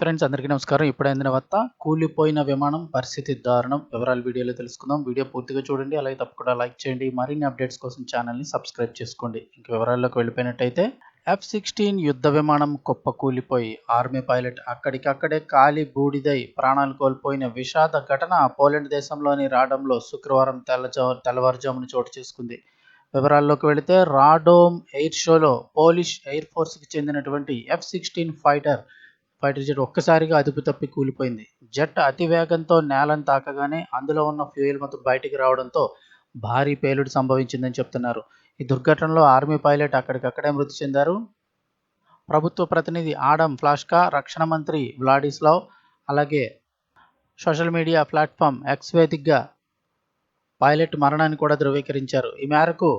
Friends అందరికీ నమస్కారం. ఇప్పుడే అందిన వార్త కూలిపోయిన విమానం పరిస్థితి దారుణం. వివరాలు వీడియోలో తెలుసుకుందాం. వీడియో పూర్తిగా చూడండి. అలాగే తప్పకుండా లైక్ చేయండి. మరిన్ని అప్డేట్స్ కోసం ఛానల్ని సబ్స్క్రైబ్ చేసుకోండి. ఇంక వివరాల్లోకి వెళ్ళిపోయినట్టయితే ఎఫ్ సిక్స్టీన్ యుద్ధ విమానం కుప్ప కూలిపోయి ఆర్మీ పైలట్ అక్కడికక్కడే కాలి బూడిదై ప్రాణాలు కోల్పోయిన విషాద ఘటన పోలాండ్ దేశంలోని రాడంలో శుక్రవారం తెల్లజా తెల్లవారుజామున చోటు చేసుకుంది. వివరాల్లోకి వెళితే రాడోమ్ ఎయిర్ షోలో పోలిష్ ఎయిర్ ఫోర్స్కి చెందినటువంటి F sixteen fighter fighter jet ఒక్కసారిగా అదుపు తప్పి కూలిపోయింది. జెట్ అతి వేగంతో నేలను తాకగానే అందులో ఉన్న ఫ్యూయల్ మొత్తం బయటికి రావడంతో భారీ పేలుడు సంభవించిందని చెప్తున్నారు. ఈ దుర్ఘటనలో ఆర్మీ పైలట్ అక్కడికక్కడే మృతి చెందారు. ప్రభుత్వ ప్రతినిధి ఆడమ్ ఫ్లాష్కా రక్షణ మంత్రి వ్లాడిస్లావ్ అలాగే సోషల్ మీడియా ప్లాట్ఫామ్ ఎక్స్ వేదికగా పైలట్ మరణాన్ని కూడా ధృవీకరించారు. ఈ మేరకు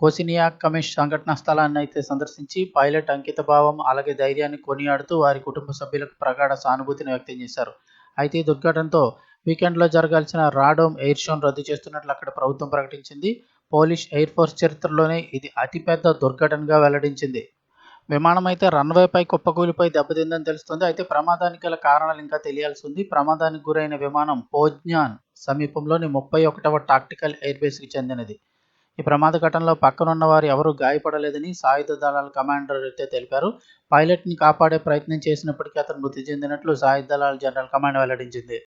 కోసినియా కమిష్ సంఘటనా స్థలాన్ని అయితే సందర్శించి పైలట్ అంకిత భావం అలాగే ధైర్యాన్ని కొనియాడుతూ వారి కుటుంబ సభ్యులకు ప్రగాఢ సానుభూతిని వ్యక్తం చేశారు. అయితే ఈ దుర్ఘటనతో వీకెండ్లో జరగాల్సిన రాడోమ్ ఎయిర్ షోను రద్దు చేస్తున్నట్లు అక్కడ ప్రభుత్వం ప్రకటించింది. పోలిష్ ఎయిర్ ఫోర్స్ చరిత్రలోనే ఇది అతిపెద్ద దుర్ఘటనగా వెల్లడించింది. విమానం అయితే రన్వేపై కుప్పకూలిపై దెబ్బతిందని తెలుస్తుంది. అయితే ప్రమాదానికి గల కారణాలు ఇంకా తెలియాల్సి ఉంది. ప్రమాదానికి గురైన విమానం పోజ్ఞాన్ సమీపంలోని ముప్పై ఒకటవ టాక్టికల్ ఎయిర్బేస్కి చెందినది. ఈ ప్రమాద ఘటనలో పక్కనున్న వారు ఎవరూ గాయపడలేదని సాయుధ దళాల కమాండర్ అయితే తెలిపారు. పైలట్ని కాపాడే ప్రయత్నం చేసినప్పటికీ అతను మృతి చెందినట్లు సాయుధ దళాల జనరల్ కమాండ్ వెల్లడించింది.